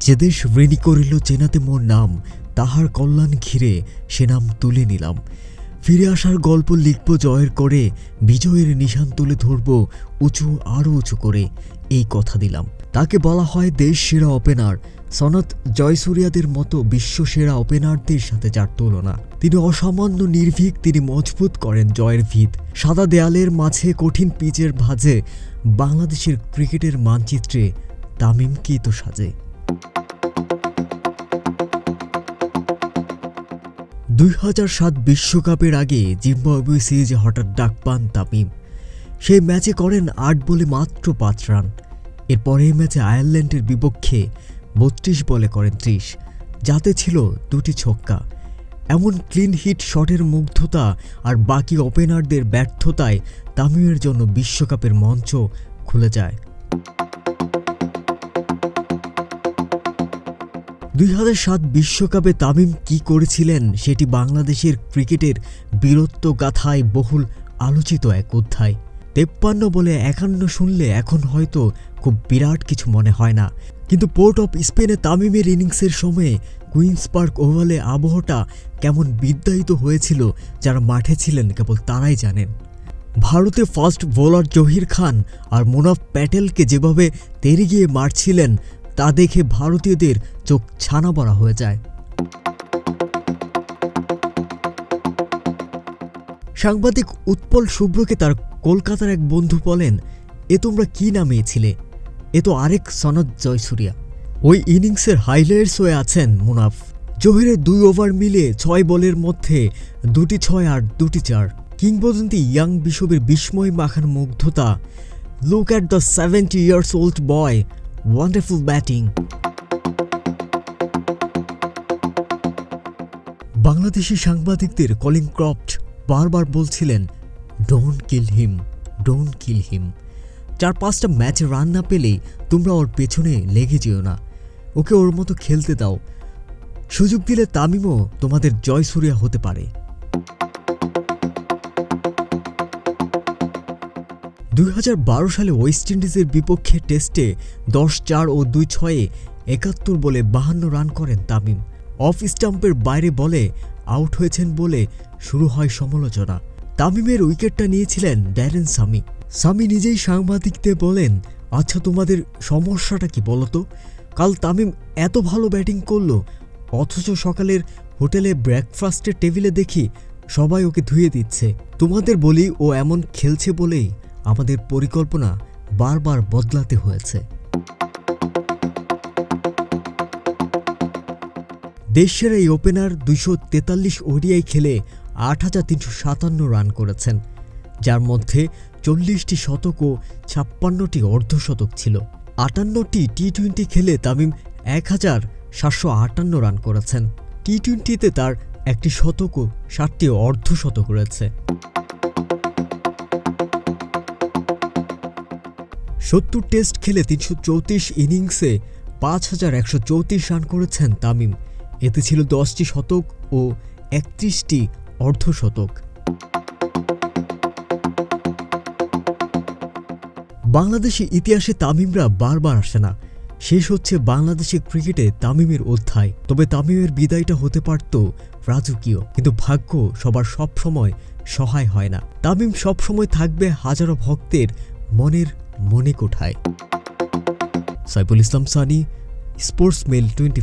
যে দেশ ঋণী করিল চেনাতে মোর নাম, তাহার কল্যাণ ঘিরে সে নাম তুলে নিলাম। ফিরে আসার গল্প লিখব জয়ের করে, বিজয়ের নিশান তুলে ধরব উঁচু আরও উঁচু করে, এই কথা দিলাম। তাকে বলা হয় দেশ সেরা ওপেনার। সনত জয়সূর্যাদের মতো বিশ্ব সেরা ওপেনারদের সাথে যার তুলনা। তিনি অসামান্য নির্ভীক, তিনি মজবুত করেন জয়ের ভিত। সাদা দেয়ালের মাঝে কঠিন পিচের ভাজে বাংলাদেশের ক্রিকেটের মানচিত্রে তামিমকেই তো সাজে? দুই হাজার সাত বিশ্বকাপের আগে জিম্বাবুয়ে সিরিজে হঠাৎ ডাক পান তামিম। সেই ম্যাচে করেন আট বলে মাত্র পাঁচ রান। এরপর এই ম্যাচে আয়ারল্যান্ডের বিপক্ষে বত্রিশ বলে করেন ত্রিশ। যাতে ছিল দুটি ছক্কা। এমন ক্লিন হিট শটের মুগ্ধতা আর বাকি ওপেনারদের ব্যর্থতায় তামিমের জন্য বিশ্বকাপের মঞ্চ খুলে যায়। দুই হাজার সাত বিশ্বকাপে তামিম কি করেছিলেন সেটি বাংলাদেশের ক্রিকেটের বীরত্ব গাথায় বহুল আলোচিত এক অধ্যায়। তেপ্পান্ন বলে একান্ন শুনলে এখন হয়তো খুব বিরাট কিছু মনে হয় না। কিন্তু পোর্ট অফ স্পেনে তামিমের ইনিংসের সময়ে কুইন্স পার্ক ওভালে আবহটা কেমন বিদ্যায়িত হয়েছিল যারা মাঠে ছিলেন কেবল তারাই জানেন। ভারতে ফার্স্ট বোলার জহির খান আর মুনাফ প্যাটেলকে যেভাবে তেরে গিয়ে মারছিলেন তা দেখে ভারতীয়দের চোখ ছানা বড়া হয়ে যায়। সাংবাদিক উৎপল শুভ্রকে তার কলকাতার এক বন্ধু বলেন, এ তোমরা কি নামিয়েছিলে এ তো আরেক সনদ জয়সূর্যা। ওই ইনিংসের হাইলাইটস হয়ে আছেন মুনাফ। জহিরের দুই ওভার মিলে ছয় বলের মধ্যে দুটি ছয় আর দুটি চার। কিংবদন্তি ইয়াং বিশপের বিস্ময় মাখার মুগ্ধতা। Look at the seventy years old boy wonderful batting Bangladeshi সাংবাদিকদের কলিং ক্রফট বারবার বলছিলেন ডোন্ট কিল হিম ডোন্ট কিল হিম চার পাঁচটা ম্যাচে রান না পেলেই তোমরা ওর পেছনে লেগে যেও না। ওকে ওর মতো খেলতে দাও। সুযোগ দিলে তামিমও তোমাদের জয়সূর্যা হতে পারে। দুই হাজার বারো সালে ওয়েস্ট ইন্ডিজের বিপক্ষে টেস্টে দশ চার ও দুই ছয়ে একাত্তর বলে বাহান্ন রান করেন তামিম। অফ স্টাম্পের বাইরে বলে আউট হয়েছেন বলে শুরু হয় সমালোচনা। তামিমের উইকেটটা নিয়েছিলেন ড্যারেন সামি। সামি নিজেই সাংবাদিকদের বলেন আচ্ছা তোমাদের সমস্যাটা কি বলতো কাল তামিম এত ভালো ব্যাটিং করল, অথচ সকালের হোটেলে ব্রেকফাস্টের টেবিলে দেখি সবাই ওকে ধুয়ে দিচ্ছে। তোমাদের বলি ও এমন খেলছে বলেই আমাদের পরিকল্পনা বারবার বদলাতে হয়েছে। দেশের এই ওপেনার দুইশো তেতাল্লিশ ওডিআই খেলে আট হাজার তিনশো সাতান্ন রান করেছেন, যার মধ্যে চল্লিশটি শতক ও ছাপ্পান্নটি অর্ধশতক ছিল। আটান্নটি টি টোয়েন্টি খেলে তামিম এক হাজার সাতশো আটান্ন রান করেছেন। টি টোয়েন্টিতে তার একটি শতক ও ষাটটি অর্ধশতক রয়েছে। সত্তর টেস্ট খেলে তিনশো চৌত্রিশ ইনিংসে পাঁচ হাজার একশো চৌত্রিশ রান করেছেন তামিম। এতে ছিল দশটি শতক ও একত্রিশটি অর্ধশতক। বাংলাদেশি ইতিহাসে তামিমরা বারবার আসে না। শেষ হচ্ছে বাংলাদেশের ক্রিকেটে তামিমের অধ্যায়। তবে তামিমের বিদায়টা হতে পারত রাজকীয়। কিন্তু ভাগ্য সবার সব সময় সহায় হয় না। তামিম সব সময় থাকবে হাজারো ভক্তের মনের মনে কোঠায় Saiful Islam Sunny sports mail twenty